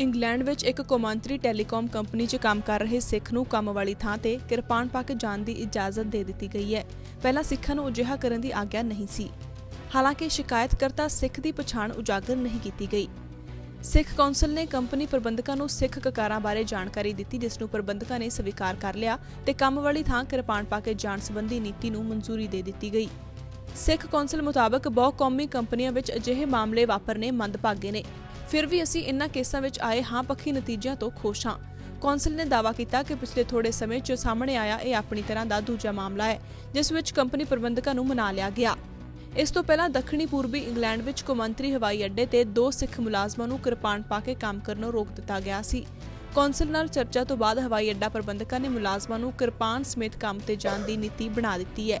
England ਵਿੱਚ ਇੱਕ ਕੌਮਾਂਤਰੀ ਟੈਲੀਕਾਮ ਕੰਪਨੀ 'ਚ ਕੰਮ ਕਰ ਰਹੇ ਸਿੱਖ ਨੂੰ ਕੰਮ ਵਾਲੀ ਥਾਂ ਤੇ ਕਿਰਪਾਨ ਪਾ ਕੇ ਜਾਣ ਦੀ ਇਜਾਜ਼ਤ ਦੇ ਦਿੱਤੀ ਗਈ ਹੈ। ਪਹਿਲਾਂ ਸਿੱਖਾਂ ਨੂੰ ਅਜਿਹਾ ਕਰਨ ਦੀ ਆਗਿਆ ਨਹੀਂ ਸੀ। ਹਾਲਾਂਕਿ ਸ਼ਿਕਾਇਤਕਰਤਾ ਸਿੱਖ ਦੀ ਪਛਾਣ ਉਜਾਗਰ ਨਹੀਂ ਕੀਤੀ ਗਈ। ਸਿੱਖ ਕੌਂਸਲ ਨੇ ਕੰਪਨੀ ਪ੍ਰਬੰਧਕਾਂ ਨੂੰ ਸਿੱਖ ਕਕਾਰਾਂ ਬਾਰੇ ਜਾਣਕਾਰੀ ਦਿੱਤੀ, ਜਿਸ ਨੂੰ ਪ੍ਰਬੰਧਕਾਂ ਨੇ ਸਵੀਕਾਰ ਕਰ ਲਿਆ ਤੇ ਕੰਮ ਵਾਲੀ ਥਾਂ ਕਿਰਪਾਨ ਪਾ ਕੇ ਜਾਣ ਸੰਬੰਧੀ ਨੀਤੀ ਨੂੰ ਮਨਜ਼ੂਰੀ ਦੇ ਦਿੱਤੀ ਗਈ। ਸਿੱਖ ਕੌਂਸਲ ਮੁਤਾਬਕ ਬਹੁ ਕੌਮੀ ਕੰਪਨੀਆਂ ਵਿੱਚ ਅਜਿਹੇ ਮਾਮਲੇ ਵਾਪਰਨੇ ਮੰਦਭਾਗੇ ਨੇ। ਫਿਰ ਵੀ ਅਸੀਂ ਇਨ੍ਹਾਂ ਕੇਸਾਂ ਵਿੱਚ ਆਏ ਹਾਂ, ਪੱਖੀ ਨਤੀਜਿਆਂ ਤੋਂ ਖੁਸ਼ ਹਾਂ। ਕੌਂਸਲ ਨੇ ਦਾਅਵਾ ਕੀਤਾ ਕਿ ਪਿਛਲੇ ਥੋੜੇ ਸਮੇਂ 'ਚ ਸਾਹਮਣੇ ਆਇਆ ਇਹ ਆਪਣੀ ਤਰ੍ਹਾਂ ਦਾ ਦੂਜਾ ਮਾਮਲਾ ਹੈ, ਜਿਸ ਵਿੱਚ ਕੰਪਨੀ ਪ੍ਰਬੰਧਕਾਂ ਨੂੰ ਮਨਾ ਲਿਆ ਗਿਆ। ਇਸ ਤੋਂ ਪਹਿਲਾਂ ਦੱਖਣੀ ਪੂਰਬੀ ਇੰਗਲੈਂਡ ਵਿੱਚ ਕੌਮਾਂਤਰੀ ਹਵਾਈ ਅੱਡੇ ਤੇ ਦੋ ਸਿੱਖ ਮੁਲਾਜ਼ਮਾਂ ਨੂੰ ਕਿਰਪਾਨ ਪਾ ਕੇ ਕੰਮ ਕਰਨੋਂ ਰੋਕ ਦਿੱਤਾ ਗਿਆ ਸੀ। ਕੌਂਸਲ ਨਾਲ ਚਰਚਾ ਤੋਂ ਬਾਅਦ ਹਵਾਈ ਅੱਡਾ ਪ੍ਰਬੰਧਕਾਂ ਨੇ ਮੁਲਾਜ਼ਮਾਂ ਨੂੰ ਕਿਰਪਾਨ ਸਮੇਤ ਕੰਮ ਤੇ ਜਾਣ ਦੀ ਨੀਤੀ ਬਣਾ ਦਿੱਤੀ ਹੈ।